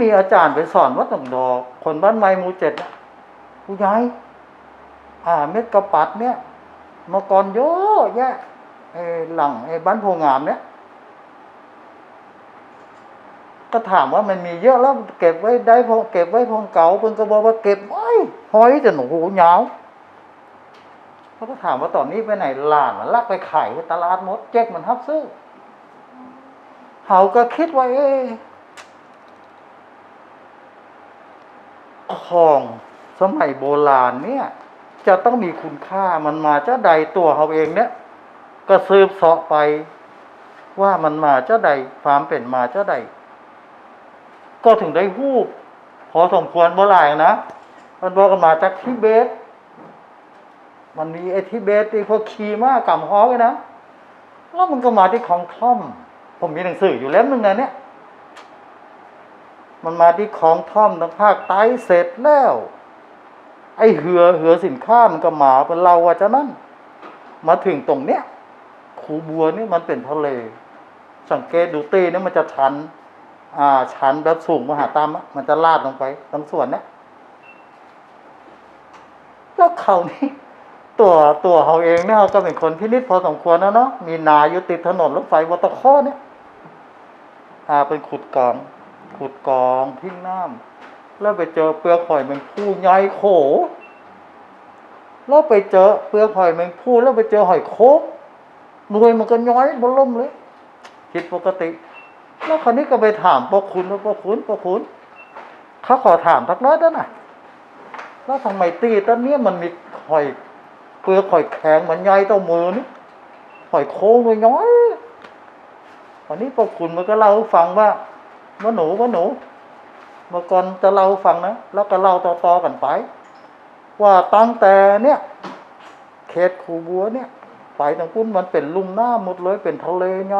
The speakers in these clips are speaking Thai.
มีอาจารย์ไปสอนวัดหนองดอกคนบ้านไม้หมูเจ็ดผู้ใหญ่อ่า เม็ดกระปัดเนี่ยมาก่อนเยอะแยะไอ้หลังไอ้บ้านโพงามเนี่ย ก็ถามว่ามันมีเยอะแล้วเก็บไว้ได้พอเก็บไว้พองเก่าเพิ่นก็บอกว่าเก็บไว้หอยจนโอ้โหยาวเขาก็ถามว่าตอนนี้ไปไหนหลานมันลักไปขายตลาดหมดเจ๊กมันทับซื้อเขาก็คิดว่าเอ๊ะของสมัยโบราณเนี่ย จะต้องมีคุณค่ามันมาจะใดตัวเขาเองเนี่ย ก็สืบเสาะไป ว่ามันมาจะใดความเป็นมาจะใด ก็ถึงได้หูบพอสมควรเมื่อไหร่นะมันบอกกันมาจากทิเบต มันมีไอ้ทิเบตที่พวกขี่ม้ากำฮอกเลยนะแล้วมันก็มาที่ของท่อม ผมมีหนังสืออยู่เล่มหนึ่งนะเนี่ย มันมาที่ของท่อมทางภาคใต้เสร็จแล้ว ไอ้เหือเหือสินค้ามันก็มาเป็นเราว่าจะนั่น มาถึงตรงเนี้ยคูบัวนี่มันเป็นทะเล สังเกตดูตีเนี่ยมันจะชัน อ่า ชันแบบสูงมหาตามะมันจะลาดลงไปตรงส่วนเนี้ยแล้วเขานี่ตัวตัวเขาเองเนี่ยเขาก็เป็นคนพินิจพอสมควรนะเนาะมีนาอยู่ติดถนนรถไฟวัตะข้อเนี่ย อ่าเป็นขุดกอง ขุดกองทิ้งน้ำแล้วไปเจอเปลือกหอยแมงผู้ใหญ่โขแล้วไปเจอเปลือกหอยแมงผู้แล้วไปเจอหอยโคกหน่วยมันก็ย้อยบนล่มเลย คิดปกติ แล้วคราวนี้ก็ไปถามพวกคุณว่าพวกคุณพวกคุณเขาขอถามทักน้อยด้วนะแล้วทำไมตีต้นนี้มันมีหอยเปลือกหอยแข็งเหมือนใยเต้ามือนี่หอยโค้งเลยน้อยวันนี้พวกคุณมันก็เล่าให้ฟังว่า ว่าหนูว่าหนู เมื่อก่อนจะเล่าฟังนะ แล้วก็เล่าต่อๆกันไป ว่าตั้งแต่เนี่ย เขตคูบัวเนี่ยไปทางพุ้นมันเป็นลุ่มน้ำหมดเลยเป็นทะเลไง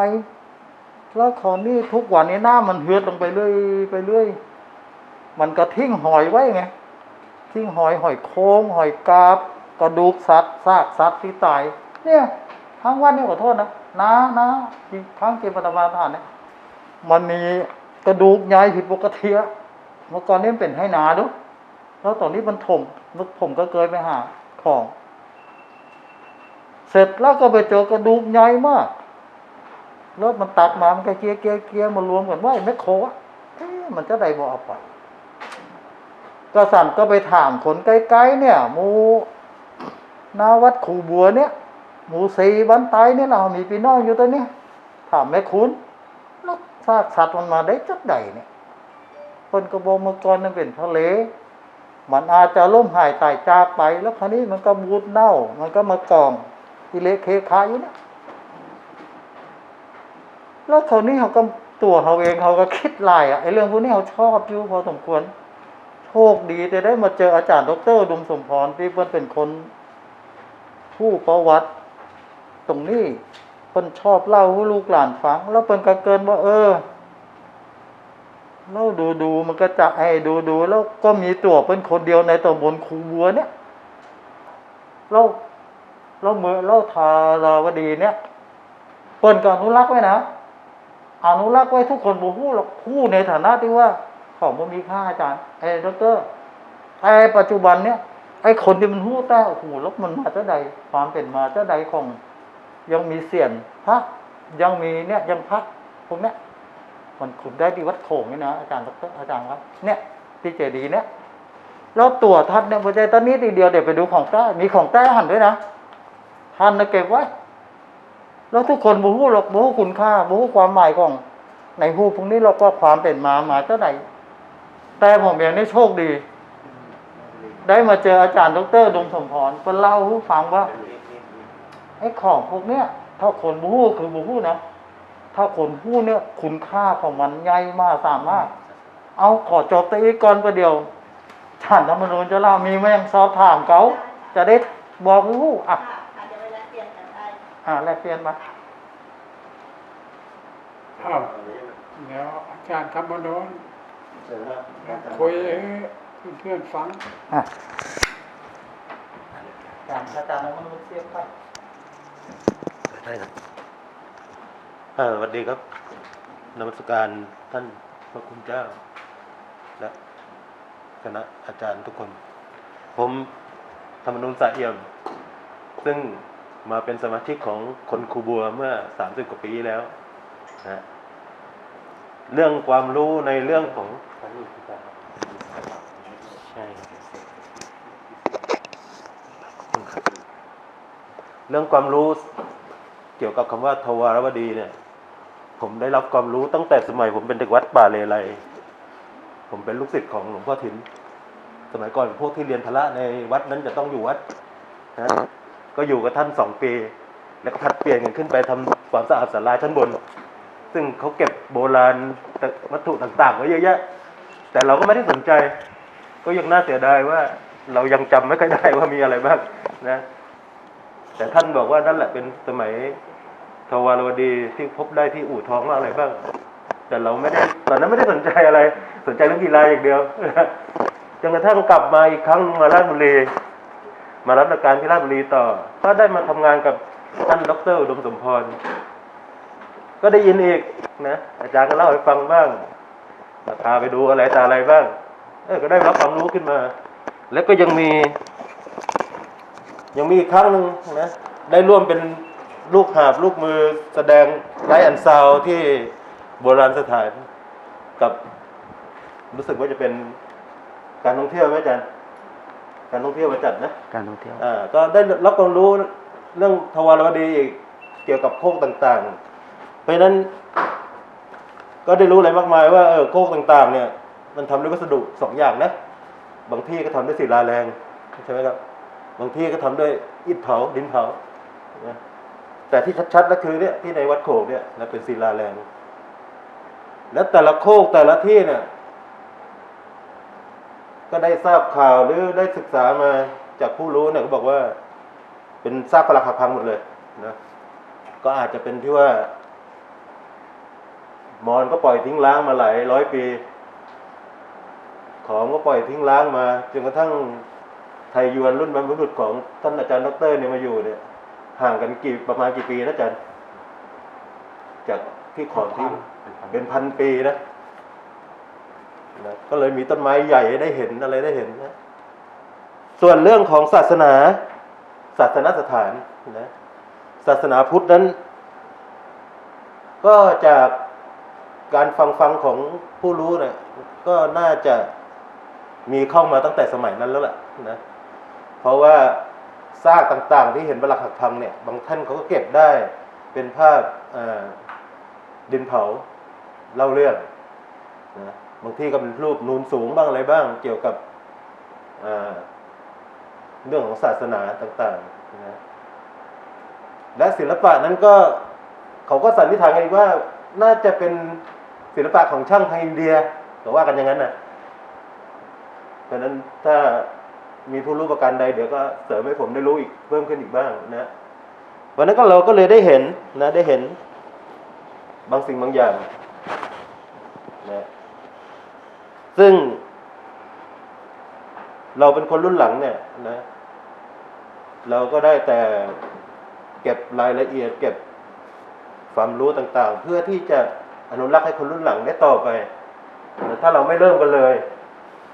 แล้วคราวนี้ทุกวันนี้หน้ำมันเหือดลงไปเรื่อยไปเรื่อยมันก็ทิ้งหอยไว้ไงทิ้งหอยหอยโค้งหอยกาบกระดูกสัตว์ซากสัตว์ที่ตาย เนี่ยทั้งวันนี่ขอโทษนะนะนะทั้งเกมปฐมาทานเนี่ยมันมี กระดูกใหญ่ผิดปกติอะเมื่อก่อนนี้มันเป็นให้นาดูแล้วตอนนี้มันถมนึกผมก็เคยไปหาของ เสร็จแล้วก็ไปเจอกระดูกใหญ่มากรถมันตักมา มันก็เกี้ยเกียเกียมารวมกันว่าไอ้แมคโครอะเอ๊ะมันจะได้บ่เอาไปก็สั่นก็ไปถามคนใกล้ๆเนี่ย หมูนาวัดขู่บัวเนี่ย หมูสีบ้านไตเนี่ยเรามีพี่น้องอยู่ตัวเนี้ยถามแม่คุณแล้ว ซากสัตว์มันมาได้จักใดเนี่ยคนกระบอกเมื่อก่อนนั้นเป็นทะเล มันอาจจะล่มหายตายจากไป แล้วคราวนี้มันก็บูดเน่า มันก็มากองอิเละเคคาอยู่นี่ยแล้วคราวนี้เขาก็ตัวเขาเองเขาก็คิดลายอะไอ้เรื่องพวกนี้เขาชอบอยู่พอสมควรโชคดีจะได้มาเจออาจารย์ดรดุมสมพรที่เพิ่นเป็นคน ผู้ประวัติตรงนี้ เพิ่นชอบเล่าให้ลูกหลานฟัง แล้วเพิ่นก็เกินว่า เออเล่าดูดูมันก็จะไอ้ดูดูแล้วก็มีตัวเป็นคนเดียวในตำบลคูบัวเนี่ยเราเราเมื่อเราทาราวดีเนี่ยเพิ่นก็อนุรักษ์ไว้นะอนุรักษ์ไว้ทุกคนบูฮู้หรอกฮู้ในฐานะที่ว่า ของมันมีค่าอาจารย์ไอ้ดอกเตอร์ไอ้ปัจจุบันเนี่ยไอ้คนที่มันฮู้แต่โอ้โหแล้วมันมาเจะใดความเป็นมาเจะใดของ ยังมีเสียนพระยังมีเนี่ยยังพระพวกเนี้ยมันขุดได้ที่วัดโขงนี่นะอาจารย์ดอกเตอร์อาจารย์ครับ เนี่ยที่เจดีย์เนี่ยแล้วตัวท่านเนี่ยพอใจตอนนี้ทีเดียวเดี๋ยวไปดูของแต้มีของแต้หันด้วยนะท่านนะเก็บไว้ แล้วทุกคนบูฮู้หรอกบูฮู้คุณค่าบูฮู้ความหมายของ ในหูพวกนี้เราก็ความเป็นมามาเท่าไหร่แต่ผมเองนี่โชคดี ได้มาเจออาจารย์ดรดงสมพรเป็เล่าให้ฟังว่า ไอ้ของพวกเนี้ยถ้าคนบูฮู้คือบูฮู้นะถ้าคนฮู้เนี่ยคุณค่าของมันใหญ่มากสามารถ เอาขอจบตัวอีกก่อนประเดียวท่านธรรมนูญจะเล่ามีไหมยังสอบถามเขาจะได้บอกฮู้อะอาจจะไปแลกเปลี่ยนกันได้อ่าแลกเปลี่ยนมาอ้าวเดี๋ยวอาจารย์ธรรมโนนคุยให้เพื่อนๆฟังอะอาจารย์อาจารย์ธรรมนูญเสียบไป ได้ครับสวัสดีครับนมัสการท่านพระคุณเจ้า และคณะอาจารย์ทุกคน ผมธรรมนุนสะเอี่ยม ซึ่งมาเป็นสมาชิกของคนคูบัวเมื่อ30กว่าปีแล้วนะเรื่องความรู้ในเรื่องของใช่เรื่องความรู้ เกี่ยวกับคำว่าทวารวดีเนี่ย ผมได้รับความรู้ตั้งแต่สมัย ผมเป็นเด็กวัดป่าเลไลผมเป็นลูกศิษย์ของหลวงพ่อถิน สมัยก่อนพวกที่เรียนพละในวัดนั้นจะต้องอยู่วัดนะก็อยู่กับท่านสองปี แล้วก็ผัดเปลี่ยนกันขึ้นไปทำความสะอาดศาลาชั้นบน ซึ่งเขาเก็บโบราณวัตถุต่างๆไว้เยอะแยะ แต่เราก็ไม่ได้สนใจ ก็ยังน่าเสียดายว่า เรายังจำไม่ค่อยได้ว่ามีอะไรบ้างนะ แต่ท่านบอกว่านั่นแหละเป็นสมัยทวารวดีที่พบได้ที่อู่ทองว่าอะไรบ้าง แต่เราไม่ได้ตอนนั้นไม่ได้สนใจอะไร สนใจเรื่องกีฬาอย่างเดียวจนกระทั่งกลับมาอีกครั้งมาราชบุรี มารับราชการที่ราชบุรีต่อ ก็ได้มาทำงานกับท่านดรอุดมสมพร ก็ได้ยินอีกนะอาจารย์ก็เล่าให้ฟังบ้างพาไปดูอะไรตาอะไรบ้าง เออก็ได้รับความรู้ขึ้นมา แล้วก็ยังมี ยังมีอีกครั้งหนึ่งนะได้ร่วมเป็นลูกหาบลูกมือแสดงไลฟ์แอนด์ซาวด์ที่โบราณสถานกับรู้สึกว่าจะเป็นการท่องเที่ยวไหมอาจารย์การท่องเที่ยวมาจัดนะการท่องเที่ยวอ่าก็ได้รับความรู้เรื่องทวารวดีอีกเกี่ยวกับโคกต่างๆ เพราะฉะนั้น ก็ได้รู้อะไรมากมายว่าเออโคกต่างๆ เนี่ย มันทำด้วยวัสดุสองอย่างนะ บางที่ก็ทำด้วยศิลาแรงใช่ไหมครับ บางที่ก็ทำด้วยอิฐเผาดินเผานะแต่ที่ชัดๆก็คือเนี่ยที่ในวัดโขกเนี่ยนะเป็นศิลาแรง แล้วแต่ละโคกแต่ละที่เนี่ย ก็ได้ทราบข่าวหรือได้ศึกษามาจากผู้รู้เนี่ยก็บอกว่า เป็นซากปรักหักพังหมดเลยนะก็อาจจะเป็นที่ว่ามอญก็ปล่อยทิ้งร้างมาหลายร้อยปี ของก็ปล่อยทิ้งร้างมาจนกระทั่ง ไทยยวนรุ่นบรรพบุรุษของท่านอาจารย์ดรเนี่ยมาอยู่เนี่ยห่างกันกี่ประมาณกี่ปีนะอาจารย์ จากที่ของที่เป็นพันปีนะนะก็เลยมีต้นไม้ใหญ่ได้เห็นอะไรได้เห็นนะ ส่วนเรื่องของศาสนา ศาสนสถานนะศาสนาพุทธนั้น ก็จากการฟังฟังของผู้รู้เนี่ยก็น่าจะมีเข้ามาตั้งแต่สมัยนั้นแล้วล่ะนะ เพราะว่าซากต่างๆ ที่เห็นบลักหักพังเนี่ย บางท่านเขาก็เก็บได้เป็นภาพดินเผาเล่าเรื่องนะบางที่ก็เป็นรูปนูนสูงบ้างอะไรบ้าง เกี่ยวกับเรื่องของศาสนาต่างๆนะและศิลปะนั้นก็เขาก็สันนิษฐานกันว่าน่าจะเป็นศิลปะของช่างทางอินเดียก็ว่ากันอย่างนั้นนะเพราะนั้นถ้า มีผู้รู้ประการใดเดี๋ยวก็เสริมให้ผมได้รู้อีกเพิ่มขึ้นอีกบ้างนะวันนั้นก็เราก็เลยได้เห็นนะได้เห็นบางสิ่งบางอย่างนะซึ่ง เราเป็นคนรุ่นหลังเนี่ยนะ เราก็ได้แต่เก็บรายละเอียด เก็บความรู้ต่าง ๆ เพื่อที่จะอนุรักษ์ให้คนรุ่นหลังได้ต่อไป ถ้าเราไม่เริ่มกันเลย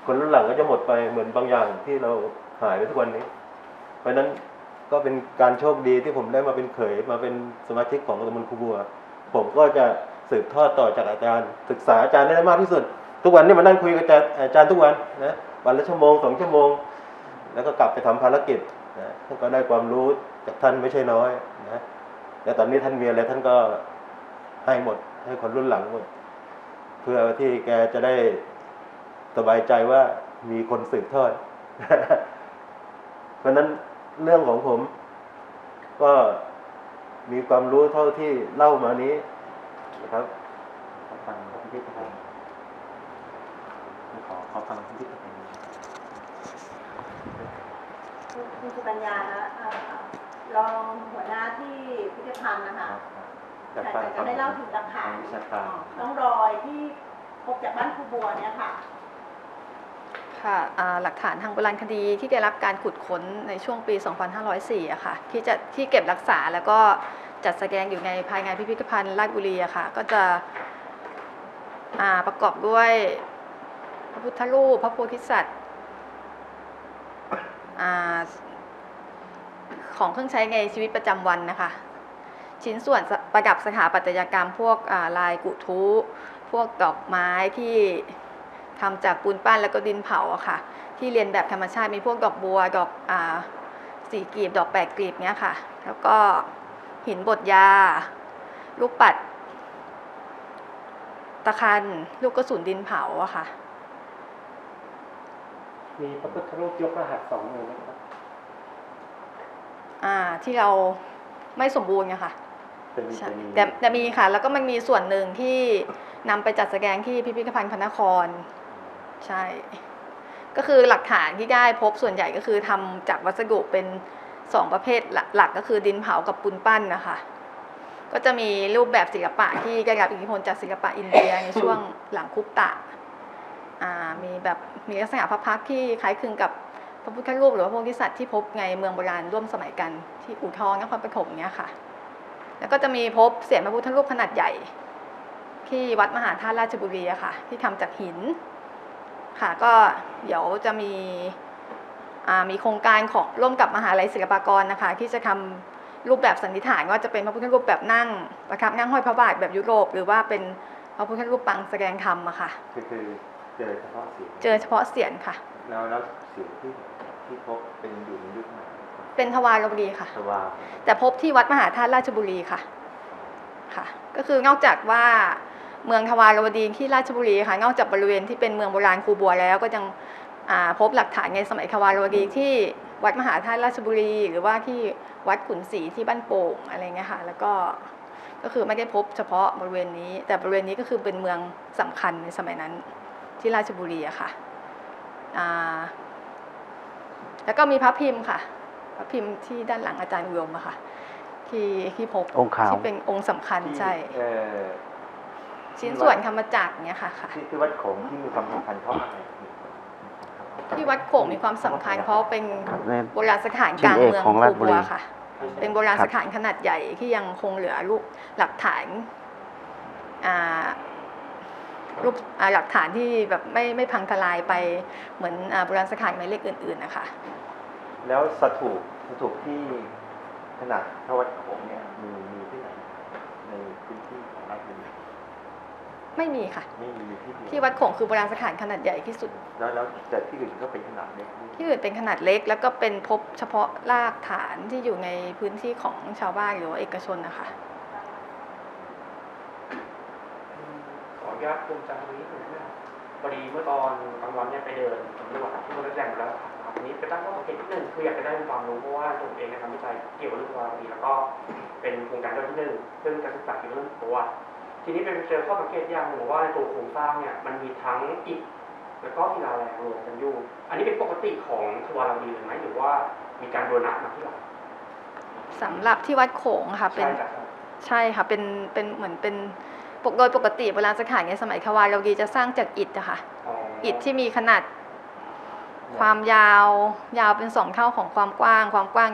คนรุ่นหลังก็จะหมดไปเหมือนบางอย่างที่เราหายไปทุกวันนี้ เพราะนั้นก็เป็นการโชคดีที่ผมได้มาเป็นเขยมาเป็นสมาชิกของตำบลคูบัว ผมก็จะสืบทอดต่อจากอาจารย์ ศึกษาอาจารย์ได้มากที่สุด ทุกวันนี้มานั่งคุยกับอาจารย์ทุกวันนะวันละชั่วโมงสองชั่วโมง แล้วก็กลับไปทำภารกิจนะก็ได้ความรู้จากท่านไม่ใช่น้อยนะแล้วตอนนี้ท่านมีอะไรท่านก็ให้หมด ให้คนรุ่นหลังหมด เพื่อที่แกจะได้ สบายใจว่ามีคนสืบทอด เพราะนั้นเรื่องของผม ก็มีความรู้เท่าที่เล่ามานี้นะครับฟังพิพิธภัณฑ์ขอขอฟังพิพิธภัณฑ์คุณสุกัญญานะเอ่อรองหัวหน้าที่พิพิธภัณฑ์นะคะอยากแต่จะได้เล่าถึงหลักฐานวิชาการน้องรอยที่พบจากบ้านครูบัวเนี่ยค่ะ ค่ะหลักฐานทางโบราณคดีที่ได้รับการขุดค้นในช่วงปี 2504อะค่ะที่จะที่เก็บรักษาแล้วก็จัดแสดงอยู่ในภายในพิพิธภัณฑ์ราชบุรีอะค่ะก็จะประกอบด้วยพระพุทธรูปพระโพธิสัตว์ของเครื่องใช้ในชีวิตประจำวันนะคะ ชิ้นส่วนประดับสถาปัตยกรรมพวกลายกุทุ พวกดอกไม้ที่ ทำจากปูนปั้นแล้วก็ดินเผาอะค่ะ ที่เรียนแบบธรรมชาติมีพวกดอกบัวดอกอ่าสีกลีบดอกแปดกลีบเนี้ยค่ะ แล้วก็หินบดยา ลูกปัด ตะคัน ลูกกระสุนดินเผาอะค่ะ มีพระพุทธรูปยกรหัสสองมือไหมครับอ่าที่เราไม่สมบูรณ์ไงค่ะเป็นใช่เป็นแต่แต่มีค่ะ แล้วก็มันมีส่วนหนึ่งที่นำไปจัดแสดงที่พิพิธภัณฑ์พระนคร ใช่ ก็คือหลักฐานที่ได้พบส่วนใหญ่ก็คือทำจากวัสดุเป็นสองประเภทหลักก็คือดินเผากับปูนปั้นนะคะ ก็จะมีรูปแบบศิลปะที่ได้รับอิทธิพลจากศิลปะอินเดียในช่วงหลังคุปตะมีแบบมีลักษณะพระพักที่คล้ายคลึงกับพระพุทธรูปหรือว่าพวกที่สัตว์ที่พบในเมืองโบราณร่วมสมัยกันที่อู่ทองนครปฐมเนี้ยค่ะ แล้วก็จะมีพบเสียงพระพุทธรูปขนาดใหญ่ ที่วัดมหาธาตุราชบุรีอะค่ะ ที่ทำจากหิน ค่ะก็เดี๋ยวจะมีอ่ามีโครงการของร่วมกับมหาลัยศิลปากรนะคะ ที่จะทำรูปแบบสันนิษฐานว่าจะเป็นพระพุทธรูปแบบนั่งประทับนั่งห้อยพระบาทแบบยุโรป หรือว่าเป็นพระพุทธรูปปางแสดงธรรมอะค่ะคือคือเจอเฉพาะเสียงเจอเฉพาะเสียงค่ะ แล้วแล้วเสียงที่ที่พบเป็นอยู่ในยุคไหนเป็นทวารวดีค่ะสว่าแต่พบที่วัดมหาธาตุราชบุรีค่ะค่ะ ก็คือนอกจากว่า เมืองทวารวดีที่ราชบุรีค่ะนอกจากบริเวณที่เป็นเมืองโบราณคูบัวแล้วก็ยังอ่าพบหลักฐานในสมัยทวารวดีที่วัดมหาธาตุราชบุรี หรือว่าที่วัดขุนศรีที่บ้านโป่งอะไรเงี้ยค่ะแล้วก็ก็คือไม่ได้พบเฉพาะบริเวณนี้ แต่บริเวณนี้ก็คือเป็นเมืองสำคัญในสมัยนั้นที่ราชบุรีอะค่ะอ่าแล้วก็มีพระพิมพ์ค่ะ พระพิมพ์ที่ด้านหลังอาจารย์อุดมอะค่ะ ที่ที่พบองค์ขาวที่เป็นองค์สำคัญที่ใช่เอ่อ ชิ้นส่วนธรรมจักรเนี้ยค่ะค่ะที่ที่วัดโขงที่มีความสำคัญเพราะอะไรที่วัดโขงมีความสำคัญเพราะเป็นในโบราณสถานกลางเมืองชื่อเอกของราชบุรีคูบัวค่ะ เป็นโบราณสถานขนาดใหญ่ที่ยังคงเหลือรูปหลักฐานอ่ารูปอ่าหลักฐานที่แบบไม่ไม่พังทลายไปเหมือนอ่าโบราณสถานหมายเลขอื่น ๆนะคะ แล้วสถูปสถูปที่ขนาดเท่าวัดโขงเนี่ยมีมีที่ไหนในพื้นที่ของราชบุรี ไม่มีค่ะ ไม่มีที่เดียวที่วัดโขงคือโบราณสถานขนาดใหญ่ที่สุด แล้วแล้วแต่ที่อื่นก็เป็นขนาดเล็กนี่ที่อื่นเป็นขนาดเล็กแล้วก็เป็นพบเฉพาะรากฐานที่อยู่ในพื้นที่ของชาวบ้านหรือว่าเอกชนนะคะ ขออนุญาตภูมิใจตรงนี้หน่อยนะครับพอดีเมื่อตอนกลางวันเนี่ยไปเดินสำรวจที่บริษัทแหล่งแล้วครับทีนี้ไปตั้งข้อสังเกตที่หนึ่งคืออยากจะได้ความรู้เพราะว่าตัวผมเองนะครับวิจัยเกี่ยวกับเรื่องวารีแล้วก็เป็นโครงการย่อยที่หนึ่งซึ่งการศึกษาเกี่ยวกับเรื่องตัว ทีนี้ไปเจอข้อสังเกตอย่างหนึ่งว่าในตัวโครงสร้างเนี่ยมันมีทั้งอิฐแล้วก็ศิลาแรงรวมกันอยู่ อันนี้เป็นปกติของทวารวดีเลยไหมหรือว่ามีการบูรณะมาที่หลังสำหรับที่วัดโขงค่ะเป็นใช่จ้ะใช่ค่ะเป็นเป็นเหมือนเป็นปกโดยปกติโบราณสถานในสมัยทวารเราดีจะสร้างจากอิฐอะค่ะอ๋ออิฐที่มีขนาดความยาวยาวเป็นสองเท่าของความกว้าง ความกว้าง